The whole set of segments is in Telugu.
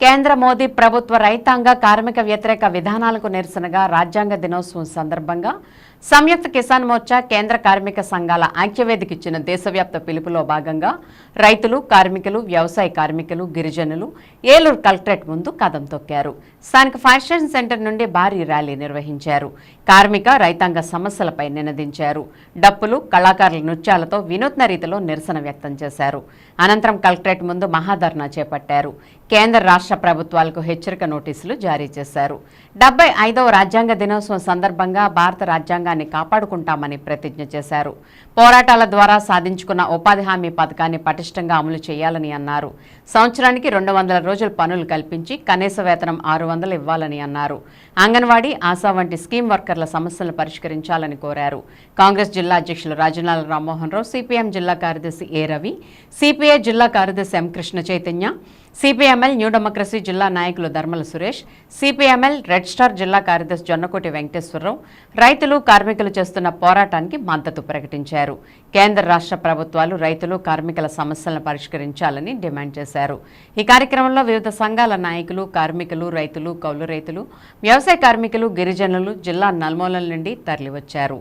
కేంద్ర మోదీ ప్రభుత్వ రైతాంగ కార్మిక వ్యతిరేక విధానాలకు నిరసనగా రాజ్యాంగ దినోత్సవం సందర్భంగా సంయుక్త కిసాన్ మోర్చా కేంద్ర కార్మిక సంఘాల ఐక్యవేదిక ఇచ్చిన దేశవ్యాప్త పిలుపులో భాగంగా రైతులు కార్మికులు వ్యవసాయ కార్మికులు గిరిజనులు ఏలూరు కలెక్టరేట్ ముందు కదం తొక్కారు. స్థానిక ఫ్యాషన్ సెంటర్ నుండి భారీ ర్యాలీ నిర్వహించారు. కార్మిక రైతాంగ సమస్యలపై నినదించారు. డప్పులు కళాకారుల నృత్యాలతో వినూత్న రీతిలో నిరసన వ్యక్తం చేశారు. అనంతరం కలెక్టరేట్ ముందు మహాధర్నా చేపట్టారు. కేంద్ర రాష్ట్ర ప్రభుత్వాలకు హెచ్చరిక నోటీసులు జారీ చేశారు. డెబ్బై ఐదవ రాజ్యాంగ దినోత్సవం సందర్భంగా భారత రాజ్యాంగ రాజ్యాంగాన్ని కాపాడుకుంటామని ప్రతిజ్ఞ చేశారు. పోరాటాల ద్వారా సాధించుకున్న ఉపాధి హామీ పథకాన్ని పటిష్టంగా అమలు చేయాలని అన్నారు. సంవత్సరానికి రెండు వందల రోజుల పనులు కల్పించి కనీస వేతనం ఆరు వందలు ఇవ్వాలని అన్నారు. అంగన్వాడీ ఆశా వంటి స్కీమ్ వర్కర్ల సమస్యలను పరిష్కరించాలని కోరారు. కాంగ్రెస్ జిల్లా అధ్యక్షులు రాజనాల రామ్మోహన్ రావు సిపిఎం జిల్లా కార్యదర్శి ఏ రవి సిపిఐ జిల్లా కార్యదర్శి M Krishna Chaitanya CPI ML new democracy జిల్లా నాయకులు Dharmala Suresh CPI ML red star జిల్లా కార్యదర్శి జొన్నకోటి వెంకటేశ్వరరావు రైతులు కార్మికులు చేస్తున్న పోరాటానికి మద్దతు ప్రకటించారు. కేంద్ర రాష్ట్ర ప్రభుత్వాలు రైతులు కార్మికుల సమస్యలను పరిష్కరించాలని డిమాండ్ చేశారు. ఈ కార్యక్రమంలో వివిధ సంఘాల నాయకులు కార్మికులు రైతులు కౌలు రైతులు వ్యవసాయ కార్మికులు గిరిజనులు జిల్లా నల్మూలల నుండి తరలివచ్చారు.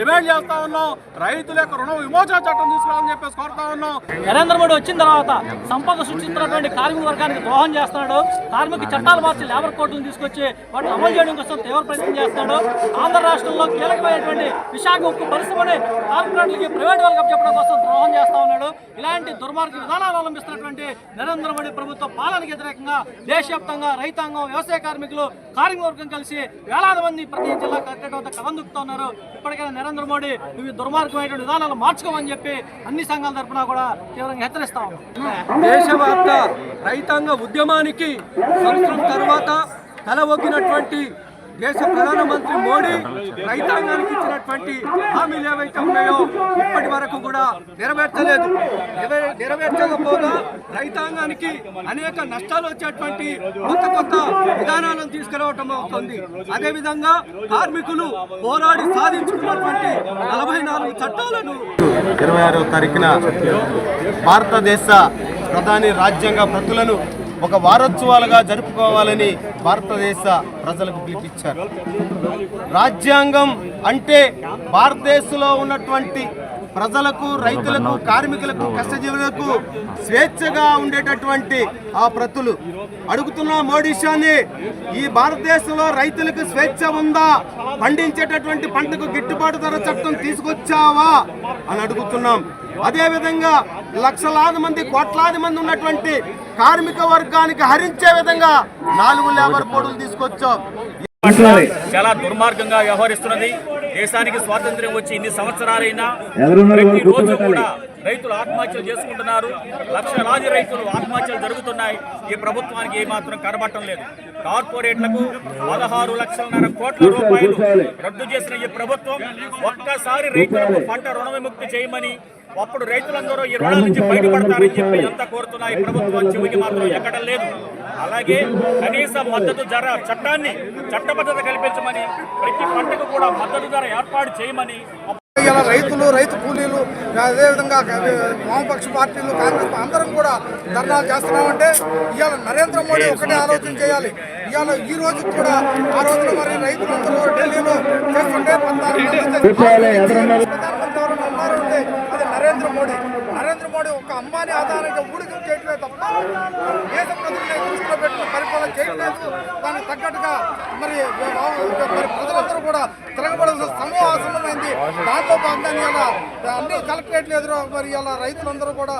డిమాండ్ చేస్తా ఉన్నాం. రైతుల యొక్క రుణ విమోచన చట్టం తీసుకురావాలని చెప్పేసి కోరుతా ఉన్నాం. నరేంద్ర మోడీ వచ్చిన తర్వాత సంపద సృష్టిస్తున్నటువంటి కార్మిక వర్గానికి ద్రోహం చేస్తున్నాడు. కార్మిక చట్టాలు మార్చి లేబర్ కోర్టును తీసుకొచ్చి వాటిని అమలు చేయడం కోసం తీవ్ర ప్రయత్నం చేస్తున్నాడు. ఆంధ్ర రాష్ట్రంలో కీలకమైనటువంటి విశాఖ ఉక్కు పరిశ్రమని కార్పొరేట్లకి ప్రైవేట్ వాళ్ళకి చెప్పడం కోసం ద్రోహం చేస్తా ఉన్నాడు. ఇలాంటి దుర్మార్గ విధానాలు అవలంబిస్తున్నటువంటి నరేంద్ర మోడీ ప్రభుత్వ పాలనకి వ్యతిరేకంగా దేశవ్యాప్తంగా రైతాంగం వ్యవసాయ కార్మికులు కార్మిక వర్గం కలిసి వేలాది మంది ప్రతి జిల్లా కలెక్టరేట్ వద్ద కలందుకుతున్నారు ఇప్పటికైనా నరేంద్ర మోడీ నువ్వు దుర్మార్గమైనటువంటి విధానాలు మార్చుకోమని చెప్పి అన్ని సంఘాల తరఫున కూడా తీవ్రంగా హెచ్చరిస్తాం దేశవ్యాప్త రైతాంగ ఉద్యమానికి సంవత్సరం తర్వాత తల ఒగ్గినటువంటి దేశ ప్రధానమంత్రి మోడీ రైతాంగానికి ఇచ్చినటువంటి హామీలు ఏవైతే ఉన్నాయో ఇప్పటి వరకు కూడా నెరవేర్చలేదు. నెరవేర్చకపోగా రైతాంగానికి అనేక నష్టాలు వచ్చేటువంటి కొత్త కొత్త విధానాలను తీసుకురావటం అవుతుంది. అదేవిధంగా కార్మికులు పోరాడి సాధించుకున్నటువంటి నలభై నాలుగు చట్టాలను ఇరవై ఆరో తారీఖున భారతదేశ ప్రధాని రాజ్యాంగ ప్రతులను ఒక వారోత్సవాలుగా జరుపుకోవాలని భారతదేశ ప్రజలకు పిలిపించారు. రాజ్యాంగం అంటే భారతదేశంలో ఉన్నటువంటి ప్రజలకు రైతులకు కార్మికులకు కష్టజీవులకు స్వేచ్ఛగా ఉండేటటువంటి ఆ ప్రతులు. అడుగుతున్న మోడీషాని ఈ భారతదేశంలో రైతులకు స్వేచ్ఛ ఉందా? పండించేటటువంటి పంటకు గిట్టుబాటు ధర చట్టం తీసుకొచ్చావా? అని అడుగుతున్నాం. అదేవిధంగా లక్షలాది మంది కోట్లాది మంది ఉన్నటువంటి కార్మిక వర్గానికి హరించే విధంగా నాలుగు లేబర్ కోడ్లు తీసుకొచ్చాం. చాలా దుర్మార్గంగా వ్యవహరిస్తున్నది. దేశానికి స్వాతంత్ర్యం వచ్చి ఇన్ని సంవత్సరాలైనా ప్రతి రోజు కూడా రైతులు ఆత్మహత్యలు చేసుకుంటున్నారు. లక్షలాది రైతులు ఆత్మహత్యలు జరుగుతున్నాయి. ఈ ప్రభుత్వానికి ఏమాత్రం కనబడటం లేదు. కార్పొరేట్లకు పదహారు లక్షలన్నర కోట్ల రూపాయలు రద్దు చేసిన ఈ ప్రభుత్వం ఒక్కసారి రైతులకు పంట రుణ విముక్తి చేయమని అప్పుడు రైతులందరూ ఈ రుణాల నుంచి బయటపడతారని చెప్పి ఎంత కోరుతున్నా ఈ ప్రభుత్వం చెవికి మాత్రం ఎక్కడం లేదు. అలాగే కనీస మద్దతు ధర చట్టాన్ని చట్టబద్ధత కల్పించమని ప్రతి పంటకు కూడా మద్దతు ధర ఏర్పాటు చేయమని ఇవాళ రైతులు రైతు కూలీలు అదేవిధంగా వామపక్ష పార్టీలు కాంగ్రెస్ అందరం కూడా ధర్నాలు చేస్తున్నామంటే ఇవాళ నరేంద్ర మోడీ ఒకటే ఆలోచన చేయాలి. ఇవాళ ఈ రోజు కూడా ఆ రోజున మరి రైతులందరూ ఢిల్లీలో చేస్తుంటే పద్నాలుగు నరేంద్ర మోడీ. నరేంద్ర మోడీ ఒక అమ్మాయి ఆధారంగా ఊడికి చేయట్లేదు తప్ప దేశ ప్రజల్ని దృష్టిలో పెట్టుకుని పరిపాలన చేయట్లేదు. దానికి తగ్గట్టుగా మరి మరి ప్రజలందరూ కూడా తిరగబడాల్సిన సమూహ ఆసన్నమైంది. దాంట్లో భాగంగా ఇలా అన్ని కలెక్టరేట్లు ఎదురు మరి ఇలా రైతులందరూ కూడా